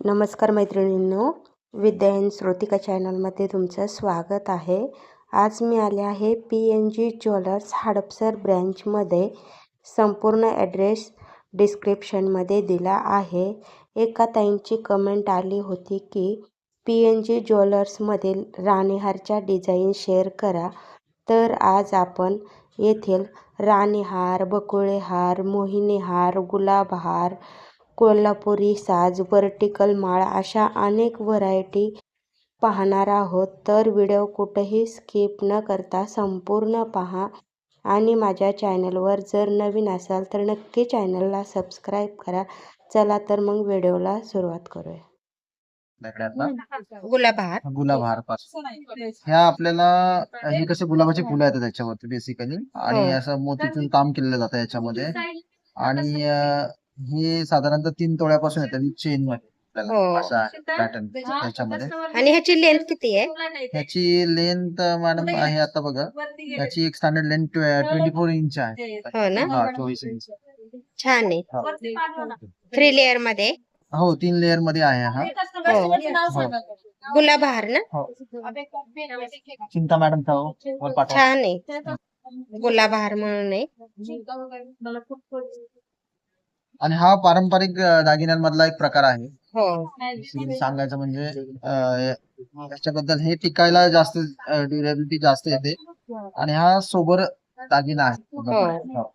नमस्कार मैत्रिणींनो विद्यायन श्रोतिका चॅनलमध्ये तुमचं स्वागत आहे. आज मी आले आहे P N G jewellers Hadapsar ब्रँचमध्ये. संपूर्ण ॲड्रेस डिस्क्रिप्शनमध्ये दिला आहे. एका ताईंची कमेंट आली होती की पी एन जी ज्वेलर्समधील राणीहारच्या डिझाईन शेअर करा. तर आज आपण येथील राणीहार बकुळेहार मोहिनीहार गुलाबहार कोल्हापुरी साज वर्टिकल माळ अशा अनेक व्हरायटी पाहणार आहोत. तर व्हिडिओ कुठेही स्किप न करता संपूर्ण पहा. आणि माझ्या चॅनलवर जर नवीन असाल तर नक्की चॅनलला सबस्क्राईब करा. चला तर मग व्हिडिओला सुरुवात करूया. आपल्याकडे आता गुलाब हार गुलाबहारपासून ह्या आपल्याला हे कसे गुलाबाची फुलं येतात त्याच्यावरती बेसिकली आणि हो. असं मोतीतून काम केलेलं जातं याच्यामध्ये. आणि हे साधारणतः तीन तोळ्यापासून येतं चेन मध्ये. आपल्याला हो. असं आहे पॅटर्न त्याच्यामध्ये आणि ह्याची लेंथ किती आहे? ह्याची लेंथ मॅडम आहे आता बघा. ह्याची एक standard length twenty four inch आहे. हो ना? हा चोवीस इंच छान आहे. हा. थ्री लेअरमध्ये? हो तीन लेअरमध्ये आहे हा. हो. गुलाब हार ना? हो. चिंता मॅडम वर पाठवा. छान आहे. गुलाब हार म्हणून आहे. आणि हा पारंपरिक अं, दागिन्यांमधला एक प्रकार आहे. हो. Basically सांगायचं म्हणजे अं, याच्याबद्दल हे टिकायला जास्त ड्युरेबिलिटी जास्त येते. आणि हा सोबर दागिना आहे. हो. हो.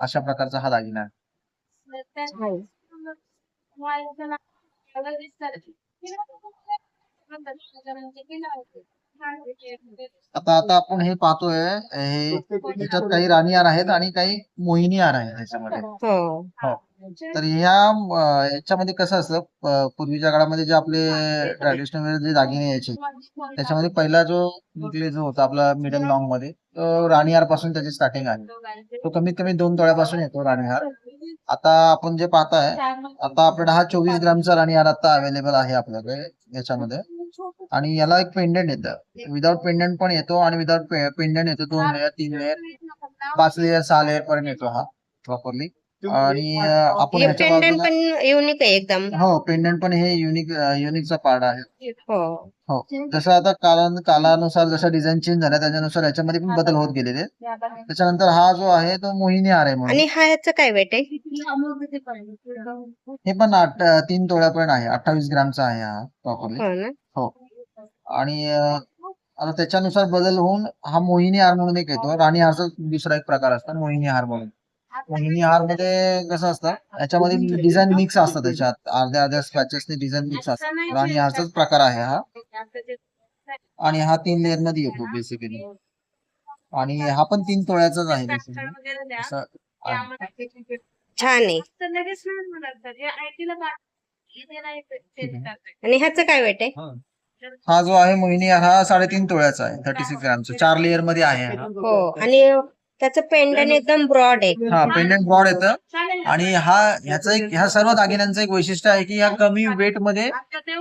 अशा प्रकारचा हा दागिना आहे. आता आता आपण हे पाहतोय हे याच्यात काही राणी हार आहेत आणि काही मोहिनी हार आहेत त्याच्यामध्ये हो. तर ह्या याच्यामध्ये कसं असतं पूर्वीच्या काळामध्ये जे आपले ट्रॅडिशनल जे दागिने यायचे त्याच्यामध्ये पहिला जो निकले जो होता आपला मिडल लॉंगमध्ये तो राणीहारपासून त्याची स्टार्टिंग आहे. तो कमीत कमी दोन तोळ्यापासून येतो राणीहार आता आपण जे पाहताय आता आपल्याला हा चोवीस ग्रामचा राणीहार आता अवेलेबल आहे आपल्याकडे याच्यामध्ये. आणि याला एक पेंडंट येतं. विदाउट पेंडंट पण येतो आणि विदाउट पेंडंट येतो. दोन लेअर तीन लेअर पाच लेअर सहा लेअर पर्यंत येतो हा प्रॉपरली आणि आपण हे पेंडंट पण युनिक आहे एकदम. हो पेंडंट पण हे युनिक युनिकचा पार्ट आहे. हो. हो. जसं आता काला कालानुसार जसं डिझाईन चेंज झाल्या त्याच्यानुसार याच्यामध्ये पण बदल होत गेलेले. त्याच्यानंतर हा जो आहे तो मोहिनी हार आहे म्हणून. आणि हा याचं काय वेट आहे? हे पण आठ तीन तोळ्यापर्यंत आहे. अठ्ठावीस ग्रामचा आहे हा प्रॉपरली हो ना. हो आणि अं, आता त्याच्यानुसार बदल होऊन हा मोहिनी हार म्हणून एक येतो. राणी हारचा दुसरा एक प्रकार असतो मोहिनी हार म्हणून. मोहिनी हारमध्ये कसं असतं? याच्यामध्ये डिझाईन मिक्स असतं त्याच्यात. अर्ध्या अर्ध्या स्पॅचेसने डिझाईन मिक्स असतं. राणी हारचाच प्रकार आहे हा. आणि हा तीन लेअरमध्ये येतो बेसिकली आणि हा पण तीन तोळ्याचाच आहे बेसिकली. छान आहे. आणि ह्याचं काय वेट आहे? हा जो आहे मोहिनी हा साडेतीन तोळ्याचा आहे थर्टी सिक्स ग्रामचा. चार लेअरमध्ये आहे हा. हो आणि त्याचं पेंडन एकदम ब्रॉड आहे. हा पेंडंट ब्रॉड येतं आणि हा ह्याचं एक ह्या सर्व दागिन्यांचं एक वैशिष्ट्य आहे की या कमी वेटमध्ये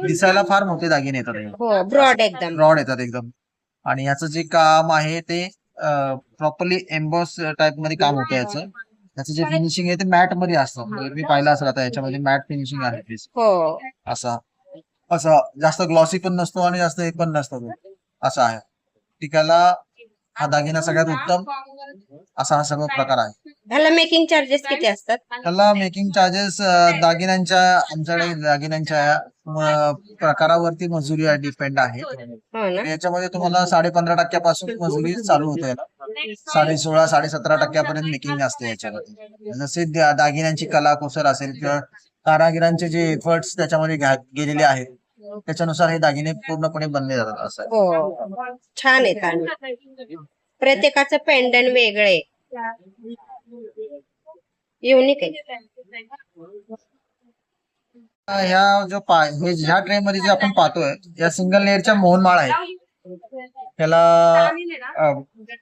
दिसायला फार मोठे दागिने येतात. हो ब्रॉड एकदम. ब्रॉड येतात एकदम. आणि याचं जे काम आहे ते प्रॉपरली एम्बॉस टाइपमध्ये काम होतं याचं. याचं जे फिनिशिंग आहे ते मॅटमध्ये असतं. म्हणजे मी पाहिलं असेल आता याच्यामध्ये मॅट फिनिशिंग आहे. हो. असा. असा जास्त ग्लॉसी पण नसतो आणि जास्त हे पण नसतो तो. असा आहे. टिकायला हा दागिना सगळ्यात उत्तम असा हा सर्व प्रकार आहे. ह्याला मेकिंग चार्जेस किती असतात? त्याला मेकिंग चार्जेस दागिन्यांच्या आमच्याकडे दागिन्यांच्या अं, प्रकारावरती मजुरी डिपेंड आहे. हो ना. याच्यामध्ये तुम्हाला साडे पंधरा टक्क्यापासून मजुरी चालू होते साडे सोळा साडे सतरा टक्क्यापर्यंत मेकिंग असते याच्यामध्ये. जसे दा- दागिन्यांची कला कुसर असेल किंवा कारागिरांचे जे एफर्ट्स त्याच्यामध्ये गेलेले आहेत त्याच्यानुसार हे दागिने पूर्णपणे बनले जातात असं. हो. छान आहे प्रत्येकाचं पेंडन वेगळं युनिक आहे. ह्या जो हे ह्या ट्रे मध्ये जे आपण पाहतोय या सिंगल लेअरच्या मोहनमाळ आहेत. त्याला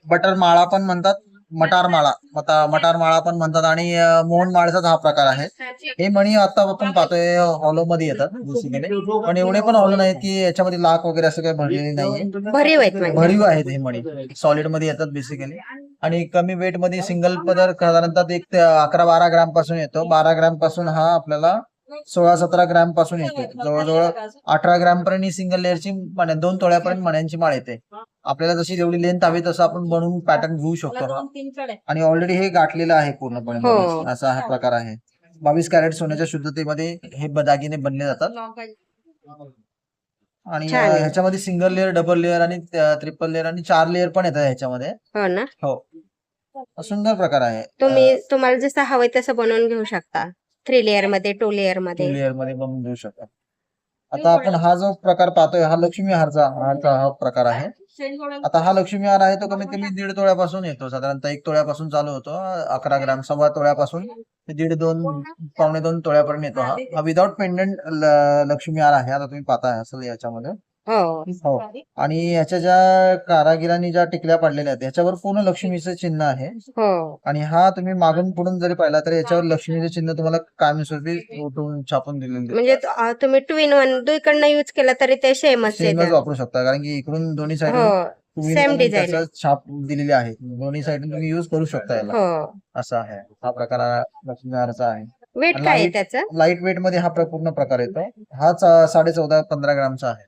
बटर माळा पण म्हणतात. मटार माळा मता मटार माळा पण म्हणतात आणि मोहन माळाचाच हा प्रकार आहे. हे मणी आता आपण पाहतोय हॉलो मध्ये येतात बेसिकली. पण एवढे पण हॉलो नाहीत की याच्यामध्ये लाख वगैरे असं काही भरलेले नाहीये. भरीव आहेत म्हणजे. भरीव आहेत हे मणी. सॉलिडमध्ये येतात बेसिकली आणि कमी वेटमध्ये सिंगल पदर साधारणतः एक ते अकरा बारा ग्रामपासून येतो. बारा ग्रामपासून हा आपल्याला सोळा सतरा ग्रॅमपासून येते जवळजवळ अठरा ग्रॅम पर्यंत ही सिंगल लेअरची मण्या दोन तोळ्यापर्यंत मण्यांची माळ येते. आपल्याला जशी जेवढी लेंथ हवी तसं आपण बनवून पॅटर्न घेऊ शकतो. आणि ऑलरेडी हे गाठलेलं आहे पूर्णपणे. हो. असा हा प्रकार आहे. बावीस कॅरेट सोन्याच्या शुद्धतेमध्ये हे ब- दागिने बनले जातात. आणि छान. आहे. अं, ह्याच्यामध्ये सिंगल लेअर डबल लेअर आणि ट्रिपल लेअर आणि चार लेअर पण येतात ह्याच्यामध्ये. हो ना? हो. सुंदर प्रकार आहे. तुम्ही तुम्हाला जसं हवंय तसं बनवून घेऊ शकता. थ्री लेअरमध्ये टू लेअर टू मध्ये लेअरमध्ये बनवून देऊ शकता. आता आपण हा जो प्रकार पाहतोय हा लक्ष्मी हारचा हारचा हा प्रकार आहे. आता हा लक्ष्मी हार आहे तो कमीत कमी दीड तोळ्यापासून येतो. साधारणतः एक तोळ्यापासून चालू होतो अकरा ग्राम सव्वा तोळ्यापासून ते दीड दोन पावणे दोन तोळ्यापर्यंत येतो हा. हा विदाउट पेंडंट लक्ष्मी हार आहे. आता तुम्ही पाहताय असेल याच्यामध्ये. हो. हो. आणि याच्या ज्या कारागिरांनी ज्या टिकल्या पाडलेल्या आहेत याच्यावर पूर्ण लक्ष्मीचं चिन्ह आहे. हो. आणि हा तुम्ही मागून पुढून जरी पाहिला तर याच्यावर लक्ष्मीचं चिन्ह तुम्हाला कायमस्वरूपी उठून छापून दिलेलं. म्हणजे तो- अं, तुम्ही टू इन वन दुईकडनं युज केला तरी ते सेमच सेमच वापरू शकता. कारण की इकडून दोन्ही साईड हो. सेम डिझाईन छाप दिलेली आहे. दोन्ही साईड तुम्ही युज करू शकता याला. हो. असा आहे. हा प्रकार लक्ष्मीहाराचा आहे. वेट काय आहे त्याचं? लाइट वेटमध्ये हा प्र- पूर्ण प्रकार येतो. हा साडे चौदा पंधरा ग्रामचा आहे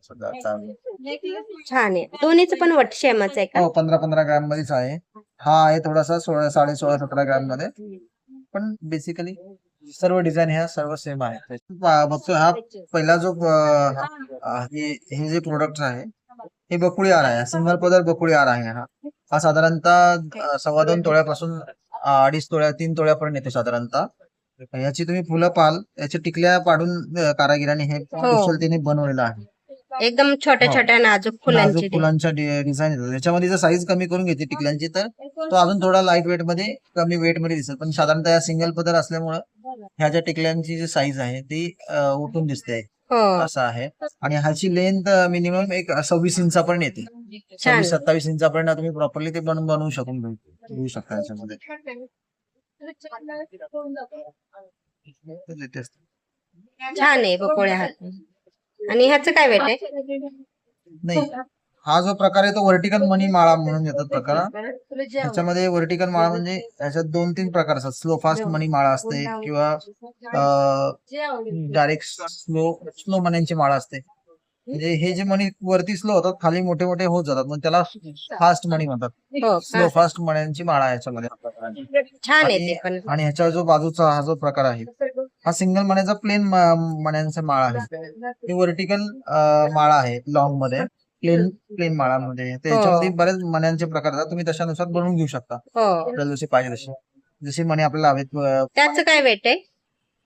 छान आहे. दोन्हीच पण वट सेमच आहे का? हो पंधरा पंधरा ग्राम मध्येच आहे. हा आहे थोडासा सोळा साडे सोळा सतरा ग्राममध्ये पण बेसिकली सर्व डिझाईन ह्या सर्व सेम आहे बघतोय हा पहिला जो हा- जे प्रोडक्ट आहे हे बकुळी आर आहे. सिंगल पदर बकुळी आर आहे हा. हा साधारणतः सव्वा दोन तोळ्यापासून अडीच तोळ्या तीन तोळ्यापर्यंत येते साधारणतः. याची तुम्ही फुलं पाल याच्या टिकल्या पाडून अं, कारागिरांनी हे कुशलतेने बनवलेलं आहे. एकदम छोट्या हो. छोट्या नाजूक फुलांची फुलांच्या डिझाईन येतात. त्याच्यामध्ये जर साईज कमी करून घेतली टिकल्यांची तर तो अजून थोडा लाइट वेटमध्ये कमी वेटमध्ये दिसेल. पण साधारणतः या सिंगल पदर असल्यामुळं ह्या ज्या टिकल्यांची जी साईज आहे ती अं, उठून दिसते. हो. असं आहे. आणि ह्याची लेंथ मिनिमम एक सव्वीस इंचापर्यंत येते. छान. सव्वीस सत्तावीस इंचापर्यंत तुम्ही प्रॉपरली ते बनवून बनवू शकून घेऊ शकता याच्यामध्ये. छान आहे पकोड्या हात. आणि ह्याचं काय वेट आहे? नाही हा जो प्रकार आहे तो व्हर्टिकल मनी माळा म्हणून येतात प्रकार. ह्याच्यामध्ये व्हर्टिकल माळा म्हणजे ह्याच्यात दोन तीन प्रकार असतात. स्लो फास्ट मनी माळा असते किंवा डायरेक्ट स्लो स्लो मण्यांची माळा असते. म्हणजे हे जे मणी वरती स्लो होतात खाली मोठे मोठे होत जातात. मग त्याला फास्ट मणी म्हणतात. हो? स्लो फास्ट मण्यांची माळा आहे याच्यामध्ये. छान आहे ते आणि ह्याच्या जो बाजूचा हा जो प्रकार आहे हा सिंगल मण्याचा प्लेन मण्यांचा माळा आहे. हे व्हर्टिकल माळा आहे लॉंगमध्ये. Plain plain माळामध्ये. त्याच्यामध्ये बरेच मण्यांचे प्रकार असतात तुम्ही तशानुसार बनवून घेऊ शकता. हो. जसे पाहिजे तसे जसे मणी आपल्याला हवेत त्याचं काय वेट आहे?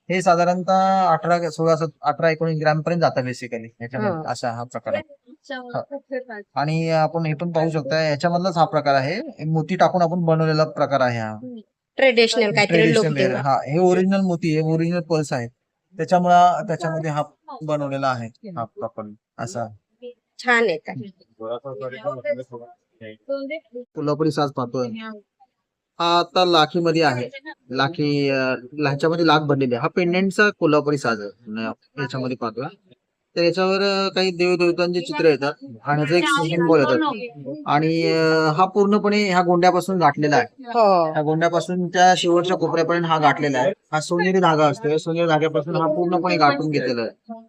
हे साधारणतः अठरा सोळा सत- अठरा एकोणीस ग्रॅम पर्यंत जातं बेसिकली हा. याच्यामध्ये असा हा प्रकार आहे. आणि आपण हे पण पाहू शकता याच्यामधलाच हा प्रकार आहे. मोती टाकून आपण बनवलेला प्रकार आहे हा. ट्रेडिशनल काहीतरी लुक ट्रेडिशनल हा हे ओरिजिनल मोती आहे ओरिजिनल पल्स आहे. त्याच्यामुळे त्याच्यामध्ये हा बनवलेला आहे. हा प्रॉपर असा. छान आहे ते. कोल्हापुरी साज पाहतोय. हा आता लाखी मध्ये आहे. लाखी ह्याच्यामध्ये लाख बनलेली आहे. हा पेंडेंटचा कोल्हापुरी साज याच्यामध्ये पाहतोय. तर याच्यावर काही देवदेवतांचे चित्र येतात. आणि एक सिंबल येतात आणि हा पूर्णपणे ह्या गोंड्यापासून गाठलेला आहे. हो. ह्या गोंड्यापासून त्या शेवटच्या कोपऱ्यापर्यंत हा गाठलेला आहे. हा सोनेरी धागा असतो. सोनेरी धाग्यापासून हा पूर्णपणे गाठून घेतलेला आहे.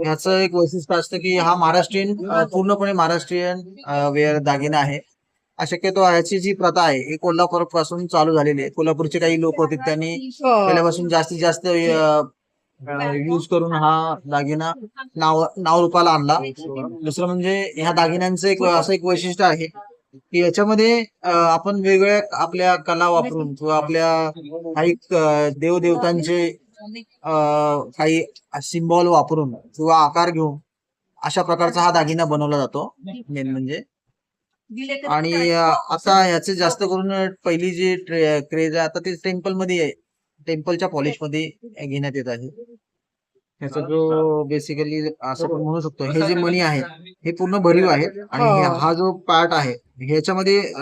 ह्याचं एक वैशिष्ट्य असतं की हा महाराष्ट्रीयन पूर्णपणे महाराष्ट्रीयन वेअर दागिना आहे. शक्यतो ह्याची जी प्रथा आहे ही कोल्हापूरपासून चालू झालेली आहे. कोल्हापूरचे काही लोक होते त्यांनी हो. पहिल्यापासून जास्तीत जास्त युज करून हा दागिना नाव नाव रूपाला आणला. दुसरं म्हणजे ह्या दागिन्यांचं एक असं एक वैशिष्ट्य आहे की याच्यामध्ये आपण वेगवेगळ्या आपल्या कला वापरून किंवा आपल्या काही देवदेवतांचे काही सिम्बॉल वापरून किंवा आकार घेऊन अशा प्रकारचा हा दागिना बनवला जातो. मेन म्हणजे आणि अं, आता याचे जास्त करून पहिली जी क्रेज आहे आता ते टेम्पलमध्ये आहे. टेम्पलच्या पॉलिशमध्ये घेण्यात येत आहे. ह्याचा जो बेसिकली असं आपण म्हणू शकतो हे जे मणी आहे हे पूर्ण भरीव आहे. आणि हे- हो. हा जो पार्ट आहे ह्याच्यामध्ये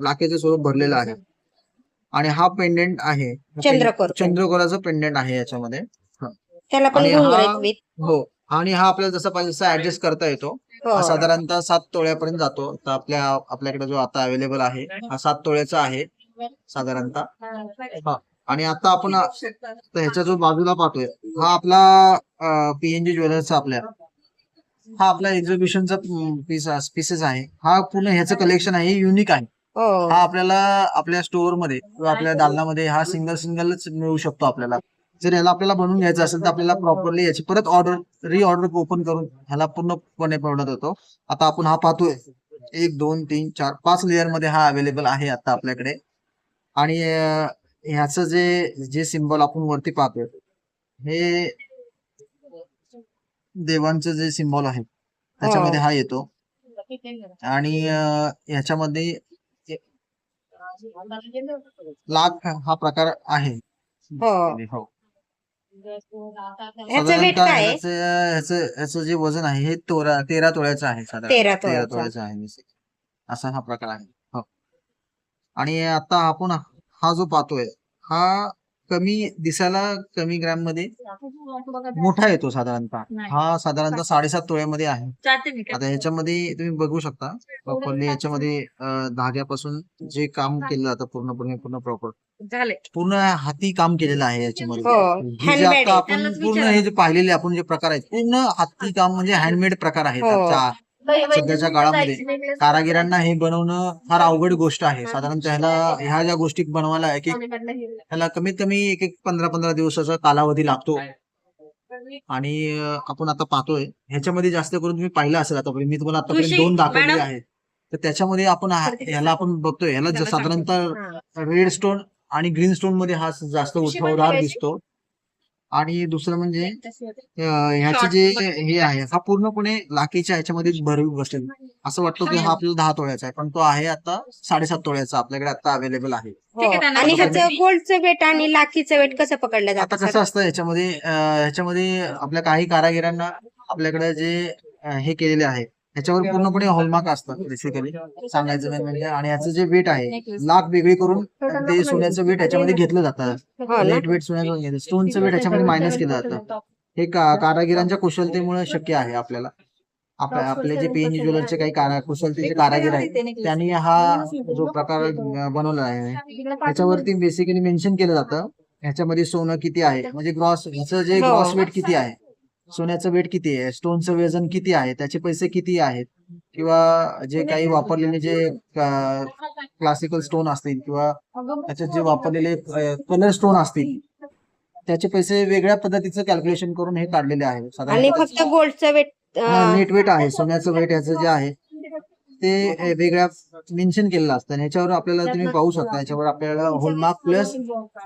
लाखेचं स्वरूप भरलेलं आहे. आणि हा पेंडेंट आहे. चंद्रकोर. चंद्रकोराचं पेंडेंट आहे याच्यामध्ये. त्याला हा-. हो. आणि हा आपल्याला जसा पाहिजे तसा ऍडजस्ट करता येतो. हो साधारणतः सात तोळ्यापर्यंत जातो. तर आपल्या आपल्याकडे जो आता अवेलेबल आहे हा सात तोळ्याचा आहे साधारणतः. हा. आणि आता आपण ह्याच्या जो बाजूला पाहतोय हा आपला पीएनजी ज्वेलर्सचा आपल्या. हा आपला एक्झिबिशनचा पीस पीसेस आहे. हा पूर्ण ह्याचं कलेक्शन आहे युनिक आहे. हो. हा आपल्याला आपल्या स्टोअरमध्ये किंवा आपल्या दालनामध्ये हा सिंगल सिंगलच मिळू शकतो आपल्याला. जर ह्याला आपल्याला बनवून घ्यायचं असेल तर आपल्याला प्रॉपरली याची परत ऑर्डर री ऑर्डर ओपन करून ह्याला पूर्णपणे बनवण्यात येतो आता आपण हा पाहतोय. एक दोन तीन चार पाच लेअरमध्ये हा अवेलेबल आहे आता आपल्याकडे. आणि ह्याचं जे जे सिम्बॉल आपण वरती पाहतोय हे देवांचं जे सिम्बॉल आहे त्याच्यामध्ये हा. येतो. आणि ह्याच्यामध्ये लाख हा प्रकार आहे. हो. हो. ह्याचं वेट साधारणतः काय आहे? ह्याचं जे वजन आहे हे तोरा तेरा तोळ्याचं आहे साधारण. तेरा तेरा तोळ्याचं. तोळ्याचं आहे. असा हा प्रकार आहे. हो. आणि आता आपण हा जो पाहतोय हा कमी दिसायला कमी ग्रॅममध्ये मोठा येतो साधारणतः. हा साधारणतः साडेसात तोळ्यामध्ये आहे. आता ह्याच्यामध्ये तुम्ही बघू शकता प्रॉपरली याच्यामध्ये अं, धाग्यापासून जे काम केलं जातं पूर्णपणे पूर्ण प्रॉपर पूर्ण हाती काम केलेलं आहे याच्यामध्ये. हो आता आपण पूर्ण हे जे पाहिलेले आपण जे प्रकार आहेत पूर्ण हाती काम म्हणजे हँडमेड प्रकार आहेत हो. सध्याच्या काळामध्ये. कारागिरांना हे बनवणं फार अवघड गोष्ट आहे. साधारणतः ह्याला ह्या ज्या गोष्टी बनवायला एक एक ह्याला कमीत कमी एक एक पंधरा पंधरा दिवसाचा कालावधी लागतो. आणि आपण आता पाहतोय ह्याच्यामध्ये जास्त करून तुम्ही पाहिलं असेल आतापर्यंत मी तुम्हाला आतापर्यंत दोन दाखवलेले. आहेत. तर त्याच्यामध्ये आपण ह्याला आपण बघतोय. ह्याला साधारणतः रेड स्टोन आणि ग्रीन स्टोनमध्ये हा जास्त उठावदार दिसतो. आणि दुसरं म्हणजे ह्याचे जे हे आहे हा पूर्णपणे लाखेच्या ह्याच्यामध्ये भरवी बसेल. असं वाटतं की हा आपल्याला दहा तोळ्याचा आहे पण तो आहे आता साडेसात तोळ्याचा आपल्याकडे आता अवेलेबल आहे. हो. आणि ह्याचं गोल्डचं वेट आणि लाखीचं वेट कसं पकडलं आता जातं कसं असतं ह्याच्यामध्ये ह्याच्यामध्ये आपल्या काही कारागिरांना आपल्याकडे जे हे केलेले आहे ह्याच्यावर पूर्णपणे हॉलमार्क असतात बेसिकली सांगायचं मेन म्हणजे आणि ह्याचं जे वेट आहे लाख वेगळी करून ते सोन्याचं वेट ह्याच्यामध्ये घेतलं जातं. हो लेट वेट सोन्याचं स्टोनचं वेट ह्याच्यामध्ये मायनस केलं जातं. हे कारागिरांच्या कुशलतेमुळे शक्य आहे आपल्याला. आपल्या आपले जे पीएनजी ज्वेलरचे काही कुशलतेचे कारागीर आहेत त्यांनी हा जो प्रकार बनवला आहे ह्याच्यावरती बेसिकली मेन्शन केलं जातं. ह्याच्यामध्ये सोनं किती आहे? म्हणजे ग्रॉस ह्याचं जे हो. ग्रॉस वेट किती आहे? सोन्याचं वेट किती आहे? स्टोनचं वजन किती आहे? त्याचे पैसे किती आहेत? किंवा जे काही वापरलेले जे क्लासिकल स्टोन असतील किंवा त्याच्यात जे वापरलेले कलर स्टोन असतील त्याचे पैसे वेगळ्या पद्धतीचं कॅल्क्युलेशन करून हे काढलेले आहे. आणि साधारण फक्त गोल्डचं वेट नेट वेट आहे. सोन्याचं वेट ह्याचं जे आहे ते वेगळ्या मेन्शन केलेलं असतं. आणि ह्याच्यावर आपल्याला तुम्ही पाहू शकता. ह्याच्यावर आपल्याला hallmark plus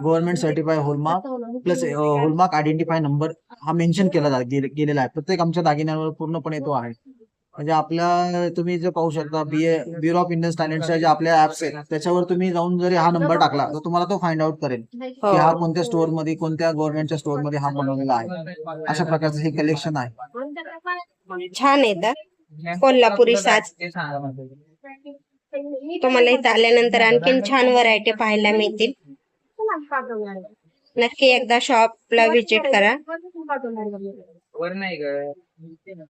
government certify hallmark plus hallmark identify number हा मेन्शन केला गेलेला आहे. प्रत्येक आमच्या दागिन्यांवर पूर्णपणे तो आहे. म्हणजे आपल्या तुम्ही जे पाहू शकता B A bureau of Indian स्टँडर्डच्या ज्या आपल्या ऍप्स आहेत त्याच्यावर तुम्ही जाऊन जरी हा नंबर टाकला तर तुम्हाला तो फाइंड आउट करेल हो. की हा कोणत्या स्टोअरमध्ये कोणत्या गव्हर्नमेंटच्या स्टोअरमध्ये हा बनवलेला आहे. अशा प्रकारचं हे कलेक्शन आहे. छान येतं कोल्हापुरी साज तुम्हाला इथं आल्यानंतर आणखीन छान व्हरायटी पाहायला मिळतील. नक्की एकदा शॉपला व्हिजिट करा.